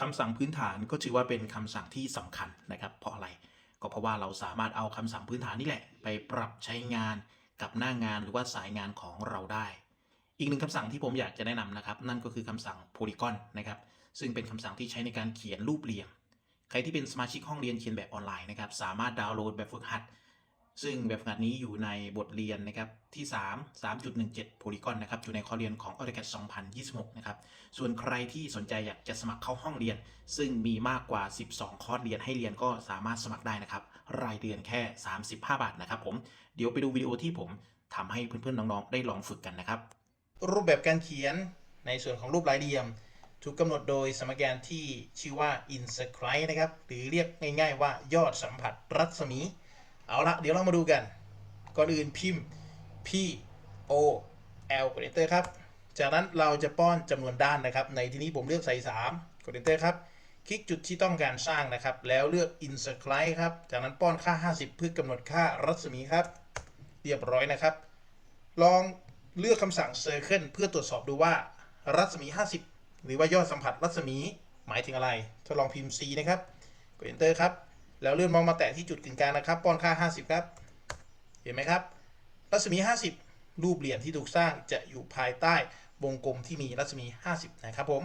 คำสั่งพื้นฐานก็ถือว่าเป็นคำสั่งที่สำคัญนะครับ เพราะอะไรก็เพราะว่าเราสามารถเอาคำสั่งพื้นฐานนี่แหละ ไปปรับใช้งานกับหน้างานหรือว่าสายงานของเราได้ อีกหนึ่งคำสั่งที่ผมอยากจะแนะนำนะครับ นั่นก็คือคำสั่ง polygon นะครับ ซึ่งเป็นคำสั่งที่ใช้ในการเขียนรูปเหลี่ยม ใครที่เป็นสมาชิกห้องเรียนเขียนแบบออนไลน์นะครับ สามารถดาวน์โหลดแบบฝึกหัด ซึ่งแบบฝึกหัดนี้อยู่ในบทเรียนนะครับที่ 3 3.17 Polygon นะครับอยู่ในคอร์สเรียนของ AutoCAD 2026 นะครับ ส่วนใครที่สนใจอยากจะสมัครเข้าห้องเรียน ซึ่งมีมากกว่า 12 คอร์สเรียนให้เรียนก็สามารถสมัครได้นะครับ รายเดือนแค่ 35 บาทนะครับผมเดี๋ยวไปดูวิดีโอที่ผมทำให้เพื่อนๆน้องๆได้ลองฝึกกันนะครับ รูปแบบการเขียนในส่วนของรูปหลายเหลี่ยม ถูกกำหนดโดยสมการที่ชื่อว่า inscribe นะครับหรือเรียกง่าย ๆ ว่ายอดสัมผัสรัศมี เอาละเดี๋ยวเรามาดูกัน ก่อนอื่นพิมพ์ p o l กด enter ครับ จากนั้นเราจะป้อนจำนวนด้านนะครับ ในที่นี้ผมเลือกใส่3กด enter ครับ คลิกจุดที่ต้องการสร้างนะครับ แล้วเลือก inscribe ครับ จากนั้นป้อนค่า 50 เพื่อกำหนดค่ารัศมีครับ เรียบร้อยนะครับ ลองเลือกคำสั่ง circle เพื่อตรวจสอบดูว่ารัศมี 50 หรือว่ายอดสัมผัสรัศมีหมายถึงอะไรทดลองพิมพ์ C นะครับ กด enter ครับ แล้วเลื่อนมอลมาแตะที่จุดกึ่งกลางนะครับ ป้อนค่า 50 ครับ เห็นไหมครับ รัศมี 50 รูปเหรียญที่ถูกสร้างจะอยู่ภายใต้วงกลมที่มีรัศมี 50 นะครับผม